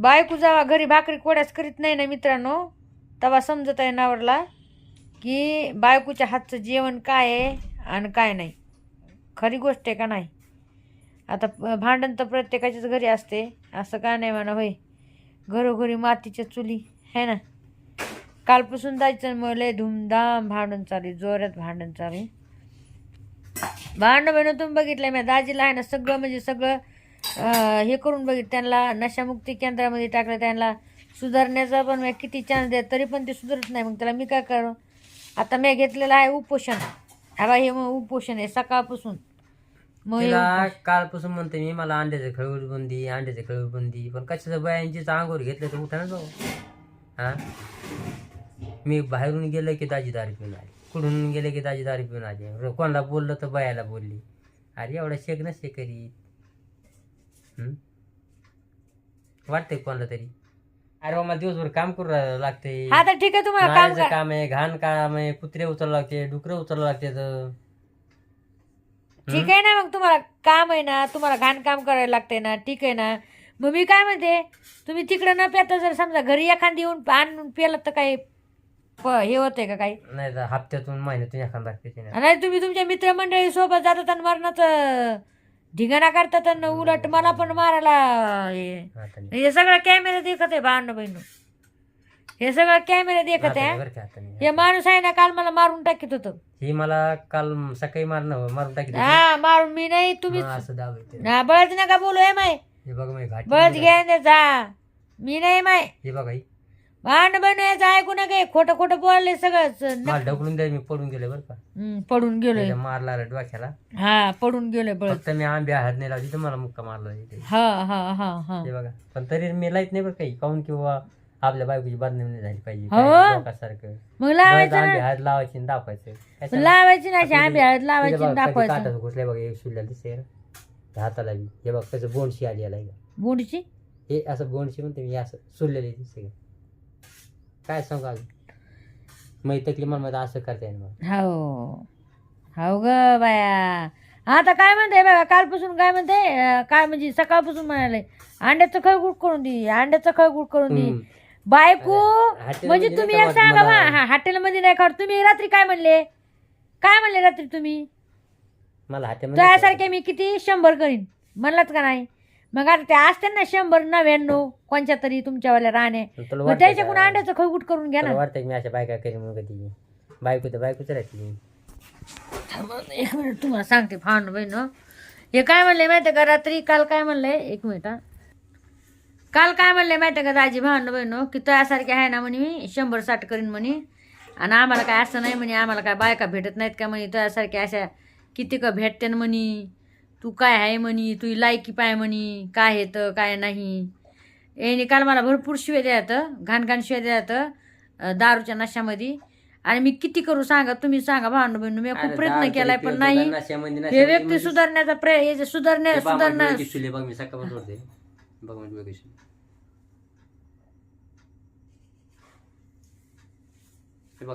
बायको जेव्हा घरी भाकरी कोड्याच करीत नाही ना मित्रांनो तेव्हा समजत आहे नावरला की बायकोच्या हातचं जेवण काय आहे आणि काय नाही. खरी गोष्ट आहे का नाही? आता भांडण तर प्रत्येकाच्याच घरी असते असं का नाही म्हणा होय? घरोघरी मातीच्या चुली है ना? कालपासून जायचं मग लय धूमधाम भांडण चालू आहे, जोरात भांडण चालू भांडण बहिण तुम्ही बघितलं मी दाजीला आहे ना सगळं म्हणजे सगळं हे करून बघितलं त्यांना नशामुक्ती केंद्रामध्ये टाकलं त्यांना सुधारण्याचा पण मी किती चान्स द्या तरी पण ते सुधारत नाही. मग त्याला मी काय करू? आता मी घेतलेलं आहे उपोषण. हा बा हे मग उपोषण आहे सकाळपासून. मग तिला कालपासून म्हणते मी मला अंड्याचे खळवड बंदी अंड्याचे खळवड बंदी पण कशाचं बायांचीच अंगोर घेतलं तर उठा ना जाऊ हा? मी बाहेरून गेलं की दाजी दारी पिऊन आली. कुठून गेले की दाजी दारी पिऊन आली? कोणाला बोललं तर बायाला बोलली. अरे एवढा शेक नसते करीत. वाटतंय कोणाला तरी? अरे बा, मला दिवसभर काम करू लागते हा तर ठीक आहे तुम्हाला काम का काम आहे घाण काम आहे कुत्रे उचलावं लागते डुकरं उचलावं लागते तर ठीक आहे ना मग तुम्हाला काम आहे ना तुम्हाला घाण काम करायला लागते ना ठीक आहे ना. मग मी काय म्हणते तुम्ही तिकडं न पेता जर समजा घरी एखादी येऊन आणून पेलं तर काही प- हे होतंय का काही? नाही तर हप्त्यातून महिन्यातून एखादा लागते तिने नाही तुम्ही तुमच्या मित्रमंडळी सोबत जातात आणि मरणाचं ढिगाणा करतात आणि उलट मला पण मारायला हे. हे सगळं कॅमेरा देखत आहे भांडण बहिण हे सगळं कॅमेरा देखत आहे. बरं का. हे माणूस आहे ना काल मला मारून टाकीत होतं. ही मला काल सकाळी मारणं मारून टाकी हा मारून मी नाही तुम्ही असं दाबायचे ना बळच नका बोलू हे माय. हे बघा मी घाट बळच घ्या जा. मी नाही माय. हे बघा ही भांड बनवायचं ऐकू नका खोटं खोटं बोलले सगळंच न- मला ढकलून द्या मी पडून गेले बरं का. पडून गेलोय. मारला डोक्याला. हा पडून गेलोय फक्त मी आंबे हात नाही लावली तर मला मुक्का मारला इथे. हा हा हा हा. बघा. पण तरी मी लाईत नाही बरं काही. काऊन किंवा आपल्या बायकोची नाही झाली पाहिजे. हो. काय लोकांसारखं मग लावायचं आंबे हात लावायचे आणि दाखवायचं. कशाला? लावायची आंबे हळद लावायची आणि दाखवायचं. घुसलंय बघा एक शिवल्या दिसते ना. हाताला बी. हे बघ कसं बोंडशी आली याला हे. बुडची हे असं बोंडशी म्हणते मी असं सुरलेली दिसते काय सांगू अजून? मग तकली मला असं करता मला हो. हो ग बाया. आता काय म्हणते बघा कालपासून काय म्हणते अं, काय म्हणजे सकाळपासून म्हणाले अंड्याचं खळगुट करून दे अंड्याचं खळगुट करून दे. हम्म. बायको अरे, म्हणजे तुम्ही एक सांगा बा मला- हा हॉटेलमध्ये नाही खात तुम्ही रात्री काय म्हणले? काय म्हणले रात्री तुम्ही? मला हातामध्ये त्यासारखे मी किती शंभर करीन म्हणलात का नाही? मग आता ते असते ना शंभर नव्याण्णव कोणच्या तरी तुमच्यावाल्या राहणे तुला मग वाटतंय त्याच्याकडून का? अंड्याचं खळगुट करून घ्या तुला ना की मी अशा बायका करीन मग कधी? बायको तर बायकोच राहते. एक मिनिट तुम्हाला सांगते फांड बहीण हे. काय म्हणले माहिती का? रात्री काल काय म्हणले? एक मिनिट हा. काल काय म्हणले माहिती का दाजी भांड बहीण की त्यासारखे आहे ना म्हणे मी शंभर साठ करीन म्हणे. आणि आम्हाला काय असं नाही म्हणे आम्हाला काय बायका भेटत नाहीत का म्हणे? त्यासारख्या अशा किती का भेटते ना म्हणे? तू काय आहे म्हणे? तू लायकी पाय म्हणे? काय येतं काय नाही? याने काल मला भरपूर शिव्या द्यायचं घाण घाण शिव्या द्यायचं दारूच्या नशामध्ये. आणि मी किती करू सांगा? तुम्ही सांगा भांड बहीण मी खूप प्रयत्न केलाय पण नाही. हे व्यक्ती सुधारण्याचा प्रयत्न सुधारण्या सुधारणा बघ म्हणजे. हे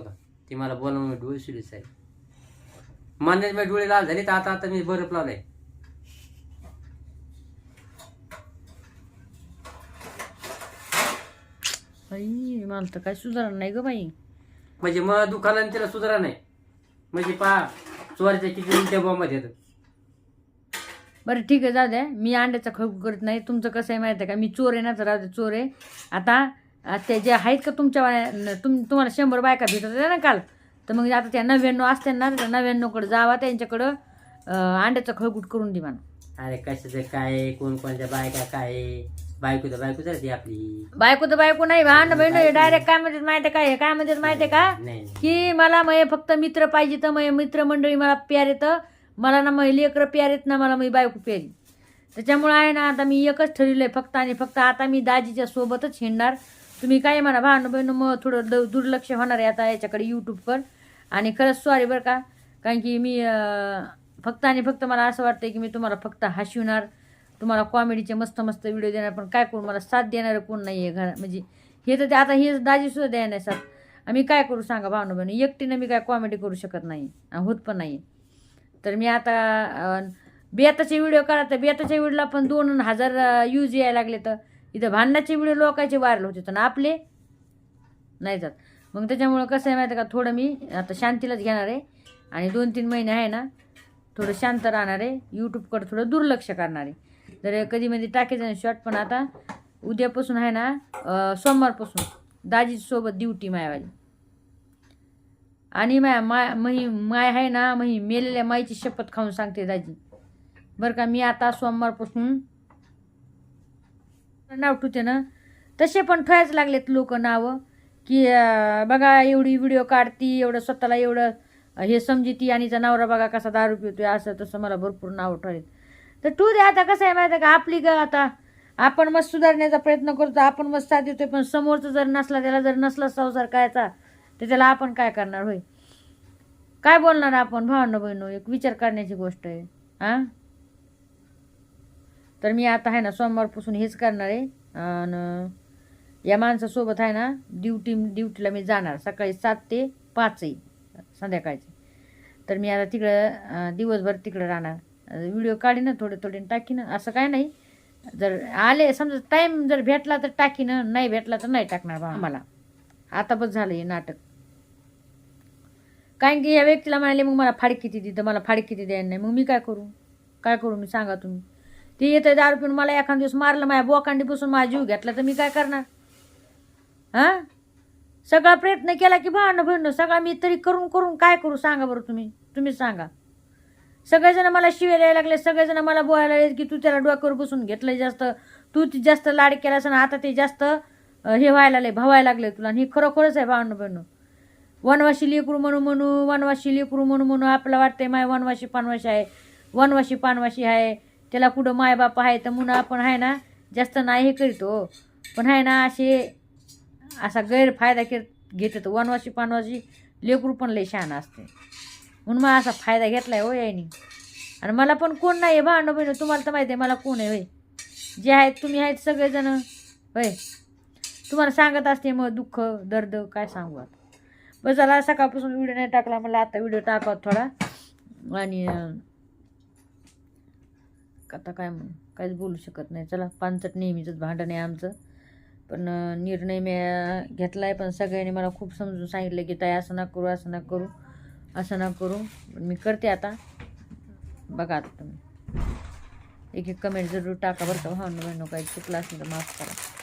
ती मला बोला डोळे सुलीच आहे मान्य मी डोळे लाल झाले तर आता आता मी बरफ लावलाय. बाई मला तर काय सुधारणा नाही ग बाई. म्हणजे मग दुकानात तिला सुधारा नाही. म्हणजे पा चोरच्या किती त्या बॉम्बात येतं बरं ठीक आहे जाऊ द्या. मी अंड्याचा खळगू करत नाही. तुमचं कसं आहे माहिती आहे का? मी चोर आहे ना तर राहू दे चोर आहे. आता अं, ते जे आहेत का तुमच्या वाल्या- तुम तुम्हाला शंभर बायका भेटत होत्या ना काल? तर मग आता त्या नव्याण्णव असते ना त्या नव्याण्णवकडे जावा त्यांच्याकडं अं, अंड्याचं खळगूट करून दे म्हणा अरे कशाचं काय? कोण कोणत्या बायका काय? बायको तर बायकोच राहते आपली. बायको तर बायको नाही भांड बहीण डायरेक्ट काय म्हणतात माहिती आहे का? हे काय म्हणतात माहिती आहे का? नाही. की मला मग फक्त मित्र पाहिजे तर मग मित्रमंडळी मला प्यार येतं. मला ना मग लेकरं प्यार येत ना मला मग बायको प्यारी त्याच्यामुळे आहे ना आता मी एकच ठरवलं आहे फक्त आणि फक्त आता मी दाजीच्या सोबतच हिंडणार. तुम्ही काय म्हणा भांडण बहिण मग थोडं द दुर्लक्ष होणार आहे आता याच्याकडे यूट्यूबवर आणि खरंच सॉरी बरं का. कारण की मी अं, फक्त आणि फक्त मला असं वाटतं की मी तुम्हाला फक्त हसविणार. तुम्हाला कॉमेडीचे मस्त मस्त व्हिडिओ देणार पण काय कोण मला साथ देणारं कोण नाही आहे घरा म्हणजे हे तर ते आता हे दाजीसुद्धा द्याय नाही साथ. आम्ही काय करू सांगा भावना बहिणी एकटीनं मी काय कॉमेडी करू शकत नाही होत पण नाही. तर मी आता बेताचे व्हिडिओ करा तर बेताच्या व्हिडिओला पण दोन हजार यूज यायला लागले तर इथं भांडणाचे व्हिडिओ लोकांचे व्हायरल होते तर आपले नाही जात. मग त्याच्यामुळं कसं आहे माहिती आहे का थोडं मी आता शांतीलाच घेणार आहे आणि दोन तीन महिने आहे ना थोडं शांत राहणार आहे यूट्यूबकडे थोडं दुर्लक्ष करणार आहे. तर कधी मध्ये टाकायचं शॉर्ट पण आता उद्यापासून आहे ना सोमवारपासून दाजीसोबत ड्युटी मायावाली. आणि माय माय मही माय आहे ना मही मेलेल्या माईची शपथ खाऊन सांगते दाजी. बरं का मी आता सोमवारपासून नाव ठेवते ना. तसे पण ठेवायच लागलेत लोक नावं. की बघा एवढी व्हिडिओ काढती एवढं स्वतःला एवढं हे समजती आणि तिचा नवरा बघा कसा दारू पिवतोय असं तसं मला भरपूर नावं ठरेल तर तू द्या आता कसं आहे माहिती आहे का? आपली ग आता. आपण मस्त सुधारण्याचा प्रयत्न करतो. आपण मस्त साथ देतोय पण समोरचं जर नसला त्याला जर नसला संसार करायचा तर त्याला आपण काय करणार होय? काय बोलणार आपण भावांना बहिणू? एक विचार करण्याची गोष्ट आहे हां? तर मी आता आहे ना सोमवारपासून हेच करणार आहे. आणि या माणसासोबत आहे ना ड्युटी ड्युटीला मी जाणार. सकाळी सात ते पाचही संध्याकाळची. तर मी आता तिकडं दिवसभर तिकडं राहणार. व्हिडिओ काढीन थोडे थोडे टाकीन. असं काय नाही. जर आले समजा टाईम जर भेटला तर टाकीन नाही भेटला तर नाही टाकणार बा मला आता बस झालं हे नाटक. कारण की या व्यक्तीला म्हणाले मग मला फाडी किती दे तर मला फाडी किती द्यायला नाही. मग मी काय करू? काय करू? मी सांगा तुम्ही. ते येतं दारू पिऊन मला एखाद दिवस मारलं माझ्या बोकांडी बसून माझा जीव घेतला तर मी काय करणार? हां? सगळा प्रयत्न केला की भांडणं भांडणं सगळा मी तरी करून करून काय करू? सांगा बरं तुम्ही. तुम्हीच सांगा. सगळेजण मला शिवे द्यायला लागले सगळेजण मला बोलायला लागले की तू त्याला डोक्यावर बसून घेतलं जास्त. तू ती जास्त लाड केला असं आता ते जास्त हे व्हायला लागले भावायला लागले तुला. आणि हे खरोखरच आहे भावनं बहिणं. वनवाशी लेकरू म्हणू म्हणू वनवाशी लेकरू म्हणू म्हणू आपलं वाटतंय माय वनवाशी पानवाशी आहे. वनवाशी पानवाशी आहे. त्याला कुठं मायबाप आहे तर म्हणून आपण आहे ना जास्त नाही हे करतो हो. पण आहे ना असे असा गैरफायदा घेत घेतात. वनवाशी पानवाशी लेकरू पण लय शहाणा असते. म्हणून मग असा फायदा घेतला आहे हो यायनी. आणि मला पण कोण नाही आहे भांडण बहिण तुम्हाला तर माहिती आहे मला कोण आहे होय. जे आहेत तुम्ही आहेत सगळेजण होय. तुम्हाला सांगत असते मग दुःख दर्द काय सांगू आता. बस चला सकाळपासून व्हिडिओ नाही टाकला मला आता व्हिडिओ टाकावा थोडा. आणि आता काय म्हणू काहीच बोलू शकत नाही. चला पानचट नेहमीचंच भांडण आहे आमचं. पण निर्णय मी घेतला आहे पण सगळ्यांनी मला खूप समजून सांगितलं की ताई असं ना करू असं ना करू. असं ना करू. पण मी करते आता. बघा आता तुम्ही. एक एक कमेंट जरूर टाका बरं का. भावनं बहिणं काही चुकला असेल तर माफ करा.